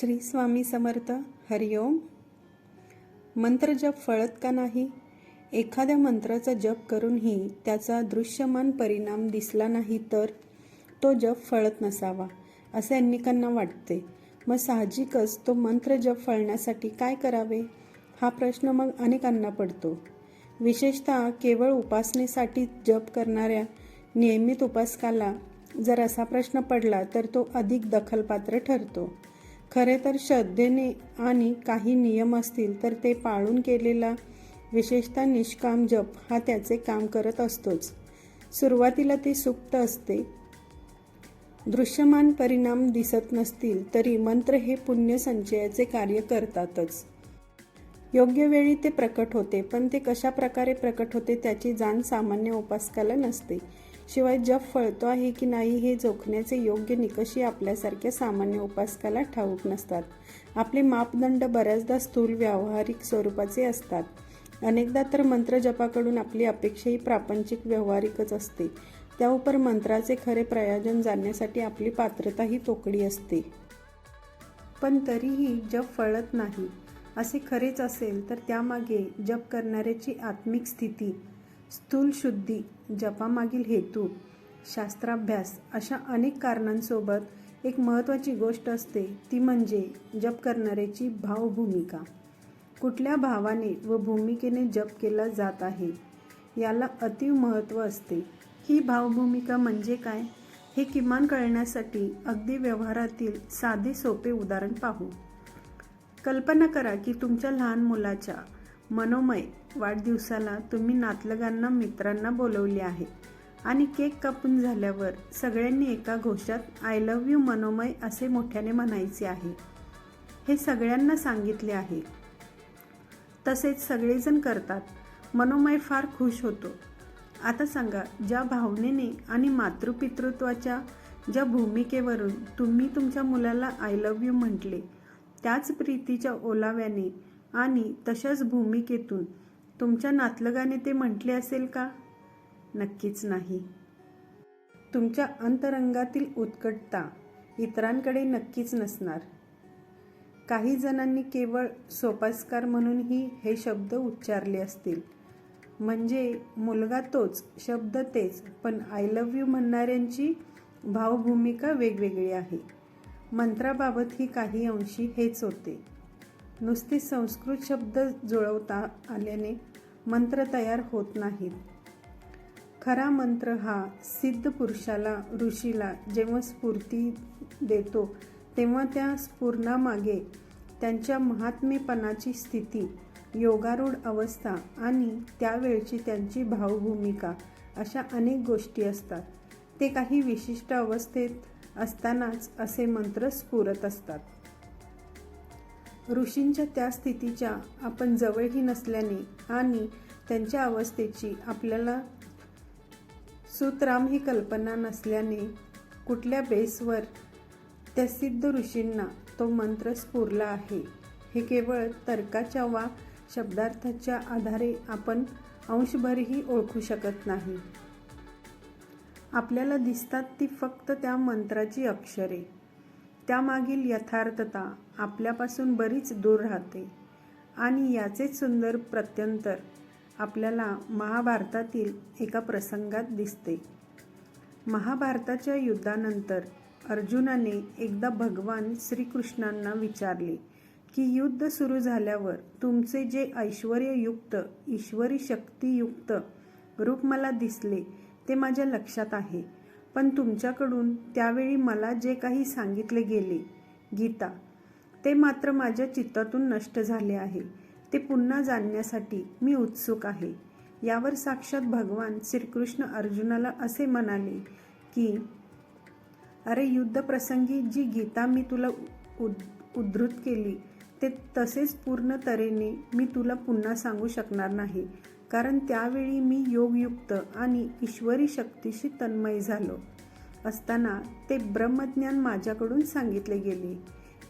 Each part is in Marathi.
श्री स्वामी समर्थ हरिओम मंत्र जप फळत का नाही? एखाद्या मंत्राचा जप करूनही त्याचा दृश्यमान परिणाम दिसला नाही तर तो जप फळत नसावा असे अनेकांना वाटते. मग साहजिकच तो मंत्र जप फळण्यासाठी काय करावे? हा प्रश्न मग अनेकांना पडतो. विशेषतः केवळ उपासनेसाठी जप करणाऱ्या नियमित उपासकाला जर असा प्रश्न पडला तर तो अधिक दखलपात्र ठरतो. खरे तर श्रद्धेने आणि काही नियम असतील तर ते पाळून केलेला विशेषतः निष्काम जप हा त्याचे काम करत असतोच. सुरुवातीला ते सुप्त असते. दृश्यमान परिणाम दिसत नसतील तरी मंत्र हे पुण्य संचयाचे कार्य करतातच. योग्य वेळी ते प्रकट होते पण ते कशा प्रकारे प्रकट होते त्याची जाण सामान्य उपासकाला नसते. शिवाय जप फळतो आहे की नाही हे जोखण्याचे योग्य निकषही आपल्यासारख्या सामान्य उपासकाला ठाऊक नसतात. आपले मापदंड बऱ्याचदा स्थूल व्यावहारिक स्वरूपाचे असतात. अनेकदा तर मंत्र जपाकडून आपली अपेक्षाही प्रापंचिक व्यावहारिकच असते. त्याउपर मंत्राचे खरे प्रयोजन जाणण्यासाठी आपली पात्रताही तोकडी असते. पण तरीही जप फळत नाही. असे खरेच असेल तर त्यामागे जप करणाऱ्याची आत्मिक स्थिती स्थूल शुद्धी जपामागील हेतू शास्त्राभ्यास अशा अनेक कारणांसोबत एक महत्त्वाची गोष्ट असते. ती म्हणजे जप करणाऱ्याची भावभूमिका. कुठल्या भावाने व भूमिकेने जप केला जात आहे याला अतीव महत्त्व असते. ही भावभूमिका म्हणजे काय? हे किमान कळण्यासाठी अगदी व्यवहारातील साधे सोपे उदाहरण पाहू. कल्पना करा की तुमच्या लहान मुलाच्या मनोमय वाढदिवसाला तुम्ही नातलगांना मित्रांना बोलवले आहे. आणि केक कापून झाल्यावर सगळ्यांनी एका घोषात आय लव्ह यू मनोमय असे मोठ्याने म्हणायचे आहे. हे सगळ्यांना सांगितले आहे. तसेच सगळेजण करतात. मनोमय फार खुश होतो. आता सांगा ज्या भावनेने आणि मातृपितृत्वाच्या ज्या भूमिकेवरून तुम्ही तुमच्या मुलाला आय लव्ह यू म्हटले त्याच प्रीतीच्या ओलाव्याने आणि तशाच भूमिकेतून तुमच्या नातलगाने ते म्हटले असेल का? नक्कीच नाही. तुमच्या अंतरंगातील उत्कटता इतरांकडे नक्कीच नसणार. काही जणांनी केवळ सोपास्कार म्हणूनही हे शब्द उच्चारले असतील. म्हणजे मुलगा तोच शब्द तेच पण आय लव्ह यू म्हणणाऱ्यांची भावभूमिका वेगवेगळी आहे. मंत्राबाबत ही काही अंशी हेच होते. नुसते संस्कृत शब्द जुळवता आल्याने मंत्र तयार होत नाहीत. खरा मंत्र हा सिद्ध पुरुषाला ऋषीला जेव्हा स्फूर्ती देतो तेव्हा त्या स्फूर्णामागे त्यांच्या महात्मेपणाची स्थिती योगारूढ अवस्था आणि त्यावेळची त्यांची भावभूमिका अशा अनेक गोष्टी असतात. ते काही विशिष्ट अवस्थेत असतानाच असे मंत्र स्फुरत असतात. ऋषींच्या त्या स्थितीच्या आपण जवळही नसल्याने आणि त्यांच्या अवस्थेची आपल्याला सुतराम ही कल्पना नसल्याने कुठल्या बेसवर त्या सिद्ध ऋषींना तो मंत्र स्फुरला आहे? हे केवळ तर्काच्या वा शब्दार्थाच्या आधारे आपण अंशभरही ओळखू शकत नाही. आपल्याला दिसतात ती फक्त त्या मंत्राची अक्षरे. त्यामागील यथार्थता आपल्यापासून बरीच दूर राहते. आणि याचेच सुंदर प्रत्यंतर आपल्याला महाभारतातील एका प्रसंगात दिसते. महाभारताच्या युद्धानंतर अर्जुनाने एकदा भगवान श्रीकृष्णांना विचारले की युद्ध सुरू झाल्यावर तुमचे जे ऐश्वर्ययुक्त ईश्वरी शक्तियुक्त रूप मला दिसले ते माझ्या लक्षात आहे. पण तुमच्याकडून त्यावेळी मला जे काही सांगितले गेले गीता ते मात्र माझ्या चित्तातून नष्ट झाले आहे. ते पुन्हा जाणण्यासाठी मी उत्सुक आहे. यावर साक्षात भगवान श्रीकृष्ण अर्जुनाला असे म्हणाले की अरे युद्धप्रसंगी जी गीता मी तुला उद उद्धृत केली ते तसेच पूर्ण तऱ्हेने मी तुला पुन्हा सांगू शकणार नाही. कारण त्यावेळी मी योगयुक्त आणि ईश्वरी शक्तीशी तन्मय झालो. असताना ते ब्रह्मज्ञान माझ्याकडून सांगितले गेले.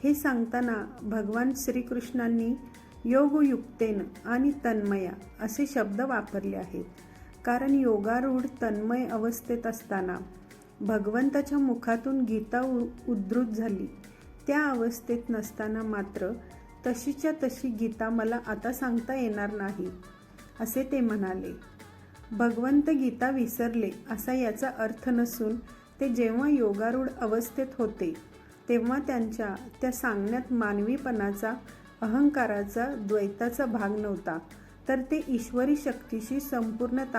हे सांगताना भगवान श्रीकृष्णांनी योगयुक्तेन आणि तन्मया असे शब्द वापरले आहेत. कारण योगारूढ तन्मय अवस्थेत असताना भगवंताच्या मुखातून गीता उद्धृत झाली. त्या अवस्थेत नसताना मात्र तशीच्या तशी गीता मला आता सांगता येणार नाही. असे ते म्हणाले. भगवंत गीता विसरले असा याचा अर्थ नसून ते जेव्हा योगारूढ अवस्थेत होते तेव्हा त्यांच्या त्या सांगण्यात मानवीपणाचा अहंकाराचा द्वैताचा भाग नव्हता. तर ते ईश्वरी शक्तीशी संपूर्णत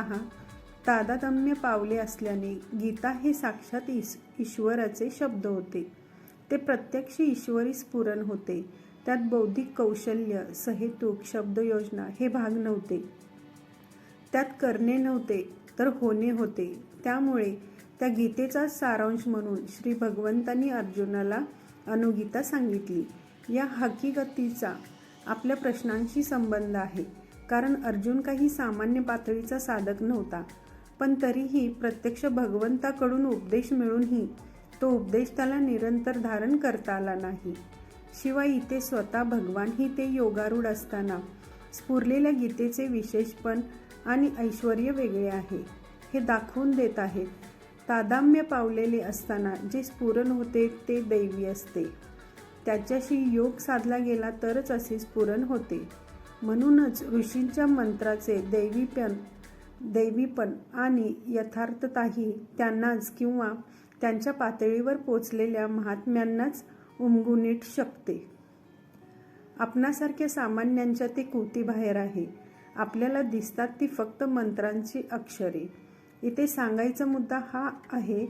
तादातम्य पावले असल्याने गीता हे साक्षात ईश ईश्वराचे शब्द होते. ते प्रत्यक्ष ईश्वरी स्फुरण होते. त्यात बौद्धिक कौशल्य सहेतुक शब्दयोजना हे भाग नव्हते. त्यात करणे नव्हते तर होणे होते. त्यामुळे त्या गीतेचा सारांश म्हणून श्री भगवंतांनी अर्जुनाला अनुगीता सांगितली. या हकीकतीचा आपल्या प्रश्नांशी संबंध आहे. कारण अर्जुन काही सामान्य पातळीचा साधक नव्हता. पण तरीही प्रत्यक्ष भगवंताकडून उपदेश मिळूनही तो उपदेश त्याला निरंतर धारण करता आला नाही. शिवाय इथे स्वतः भगवानही ते योगारूढ असताना स्फुरलेल्या गीतेचे विशेषपण आणि ऐश्वर वेगळे आहे. हे दाखवून देत आहेत. तादाम्य पावलेले असताना जे स्फुरण होते ते दैवी असते. त्याच्याशी योग साधला गेला तरच असे स्फुरण होते. म्हणूनच ऋषींच्या मंत्राचे दैवीपण दैवीपण आणि यथार्थताही त्यांनाच किंवा त्यांच्या पातळीवर पोचलेल्या महात्म्यांनाच उमगुनीट शकते. आपणासारख्या सामान्यांच्या ते बाहेर आहे. आपल्याला दिसतात ती फक्त मंत्रांची अक्षरे. इथे सांगायचा मुद्दा हा आहे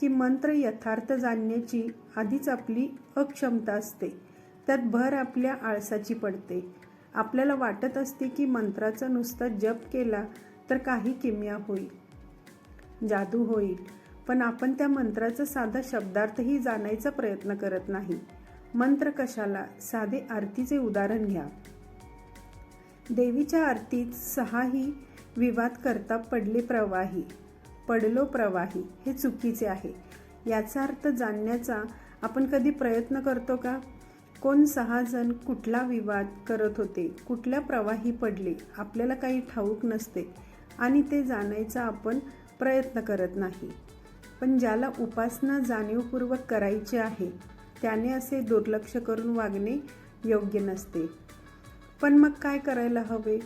की मंत्र यथार्थ जाणण्याची आधीच आपली अक्षमता असते. त्यात भर आपल्या आळसाची पडते. आपल्याला वाटत असते की मंत्राचा नुसता जप केला तर काही किमया होईल. जादू होईल. पण आपण त्या मंत्राचा साधा शब्दार्थही जाणायचा प्रयत्न करत नाही. मंत्र कशाला? साधे आरतीचे उदाहरण घ्या. देवीच्या आरतीत सहाही विवाद करता पडले प्रवाही पडलो प्रवाही हे चुकीचे आहे. याचा अर्थ जाणण्याचा आपण कधी प्रयत्न करतो का? कोण सहा जण कुठला विवाद करत होते? कुठल्या प्रवाही पडले? आपल्याला काही ठाऊक नसते आणि ते जाणायचा आपण प्रयत्न करत नाही. पण ज्याला उपासना जाणीवपूर्वक करायची आहे त्याने असे दुर्लक्ष करून वागणे योग्य नसते. पण मग काय करायला हवे?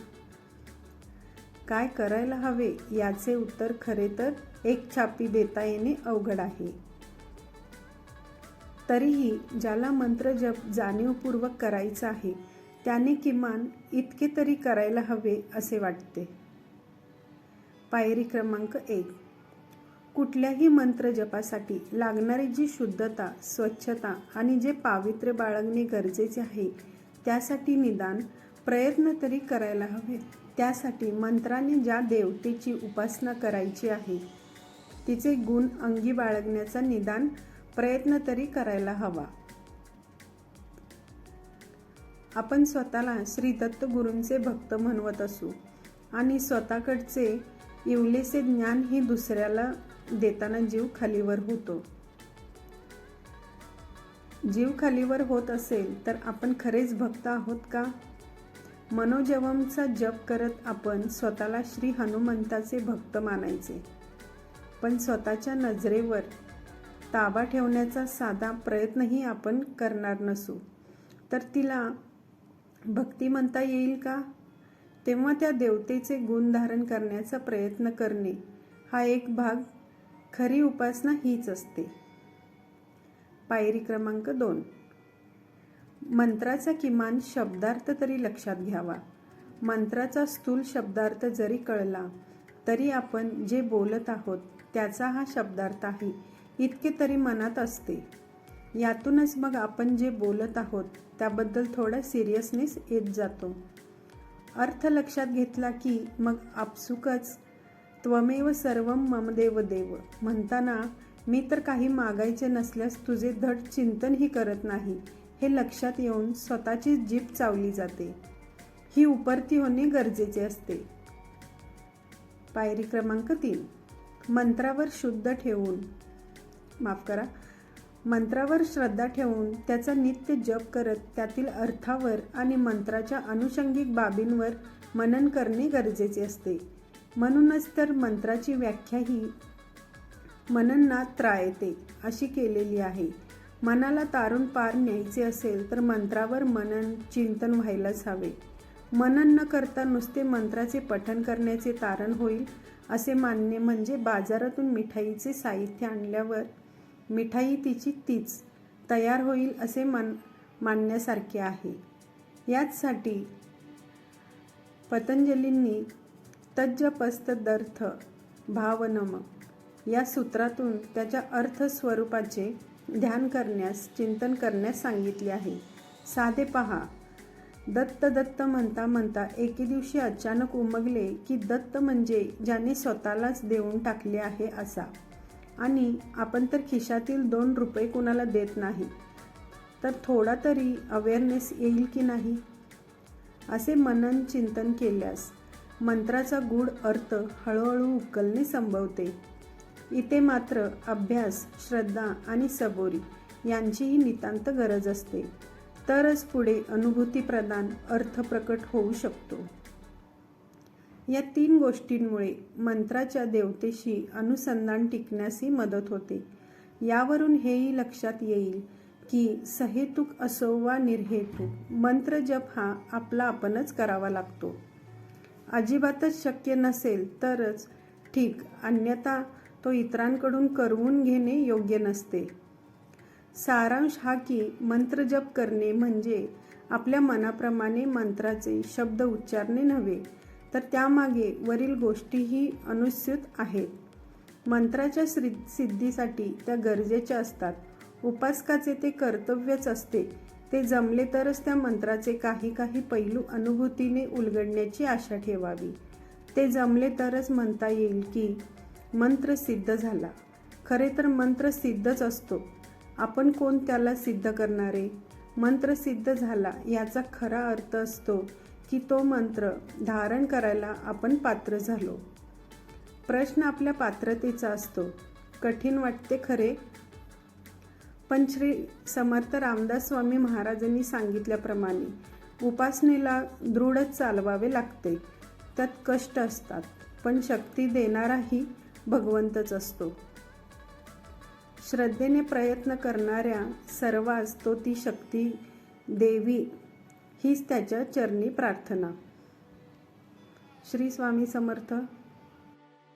काय करायला हवे याचे उत्तर खरे तर एक छापी देता येणे अवघड आहे. तरीही ज्याला मंत्र जप जाणीवपूर्वक करायचा आहे त्याने किमान इतके तरी करायला हवे असे वाटते. पायरी क्रमांक एक. कुठल्याही मंत्र जपासाठी लागणारी जी शुद्धता स्वच्छता आणि जे पावित्र्य बाळगणे गरजेचे आहे त्यासाठी निदान प्रयत्न तरी करायला हवे. त्यासाठी मंत्राने ज्या देवतेची उपासना करायची आहे तिचे गुण अंगी बाळगण्याचा निदान प्रयत्न तरी करायला हवा. आपण स्वतःला श्री दत्त गुरूंचे भक्त म्हणवत असू आणि स्वतःकडचे इवलेसे ज्ञान हे दुसऱ्याला देताना जीव खालीवर होतो. जीव खालीवर होत असेल तर आपण खरेच भक्त आहोत का? मनोजवमचा जप करत आपण स्वतःला श्री हनुमंताचे भक्त मानायचे. पण स्वतःच्या नजरेवर ताबा ठेवण्याचा साधा प्रयत्नही आपण करणार नसू. तर तिला भक्ती म्हणता येईल का? तेव्हा त्या देवतेचे गुण धारण करण्याचा प्रयत्न करणे हा एक भाग खरी उपासना हीच असते. पायरी क्रमांक दोन. मंत्राचा किमान शब्दार्थ तरी लक्षात घ्यावा. मंत्राचा स्थूल शब्दार्थ जरी कळला तरी आपण जे बोलत आहोत त्याचा हा शब्दार्थ आहे इतके तरी मनात असते. यातूनच मग आपण जे बोलत आहोत त्याबद्दल थोडा सिरियसनेस येत जातो. अर्थ लक्षात घेतला की मग आपसुकच त्वमेव सर्व ममदेव देव म्हणताना मी तर काही मागायचे नसल्यास तुझे धड चिंतनही करत नाही. हे लक्षात येऊन स्वतःची जीप चावली जाते. ही उपरती होणे गरजेचे असते. पायरी क्रमांक तीन. मंत्रावर शुद्ध ठेवून. माफ करा. मंत्रावर श्रद्धा ठेवून त्याचा नित्य जप करत त्यातील अर्थावर आणि मंत्राच्या अनुषंगिक बाबींवर मनन करणे गरजेचे असते. म्हणूनच तर मंत्राची व्याख्या ही मनननात त्रायते अशी केलेली आहे. मनाला तारून पार न्यायचे असेल तर मंत्रावर मनन चिंतन व्हायलाच हवे. मनन न करता नुसते मंत्राचे पठण करण्याचे तारण होईल असे मान्य म्हणजे बाजारातून मिठाईचे साहित्य आणल्यावर मिठाई तिची तीच तयार होईल असे मान मानण्यासारखे आहे. याचसाठी पतंजलींनी तज्जपस्तदर्थ भावनम या सूत्रातून त्याच्या अर्थ स्वरूपाचे ध्यान करण्यास चिंतन करण्यास सांगितले आहे. साधे पहा दत्त दत्त म्हणता म्हणता एके दिवशी अचानक उमगले की दत्त म्हणजे ज्याने स्वतःलाच देऊन टाकले आहे असा. आणि आपण तर खिशातील दोन रुपये कुणाला देत नाही. तर थोडा तरी अवेअरनेस येईल की नाही? असे मनन चिंतन केल्यास मंत्राचा गूढ अर्थ हळूहळू उकलणे संभवते. इथे मात्र अभ्यास श्रद्धा आणि सबोरी यांचीही नितांत गरज असते. तरच पुढे अनुभूतीप्रदान अर्थ प्रकट होऊ शकतो. या तीन गोष्टींमुळे मंत्राच्या देवतेशी अनुसंधान टिकण्यासही मदत होते. यावरून हेही लक्षात येईल की सहेतुक असो वा निर्हेतुक मंत्र जप हा आपला आपणच करावा लागतो. अजिबातच शक्य नसेल तरच ठीक अन्यथा तो इतरांकडून करवून घेणे योग्य नसते. सारांश हा की मंत्र जप करणे म्हणजे आपल्या मनाप्रमाणे मंत्राचे शब्द उच्चारणे नव्हे तर त्यामागे वरील गोष्टीही अनुस्यूत आहेत. मंत्राच्या सिद्धीसाठी त्या गरजेच्या असतात. उपासकाचे ते कर्तव्यच असते. ते जमले तरच त्या मंत्राचे काही काही पैलू अनुभूतीने उलगडण्याची आशा ठेवावी. ते जमले तरच म्हणता येईल की मंत्र सिद्ध झाला. खरे तर मंत्र सिद्धच असतो. आपण कोण त्याला सिद्ध करणारे? मंत्र सिद्ध झाला याचा खरा अर्थ असतो की तो मंत्र धारण करायला आपण पात्र झालो. प्रश्न आपल्या पात्रतेचा असतो. कठीण वाटते खरे? पण श्री समर्थ रामदास स्वामी महाराजांनी सांगितल्याप्रमाणे उपासनेला दृढच चालवावे लागते. त्यात कष्ट असतात पण शक्ती देणाराही भगवंतच असतो. श्रद्धेने प्रयत्न करणाऱ्या सर्वांस तो ती शक्ती देवी हीच त्याच्या चरणी प्रार्थना. श्री स्वामी समर्थ.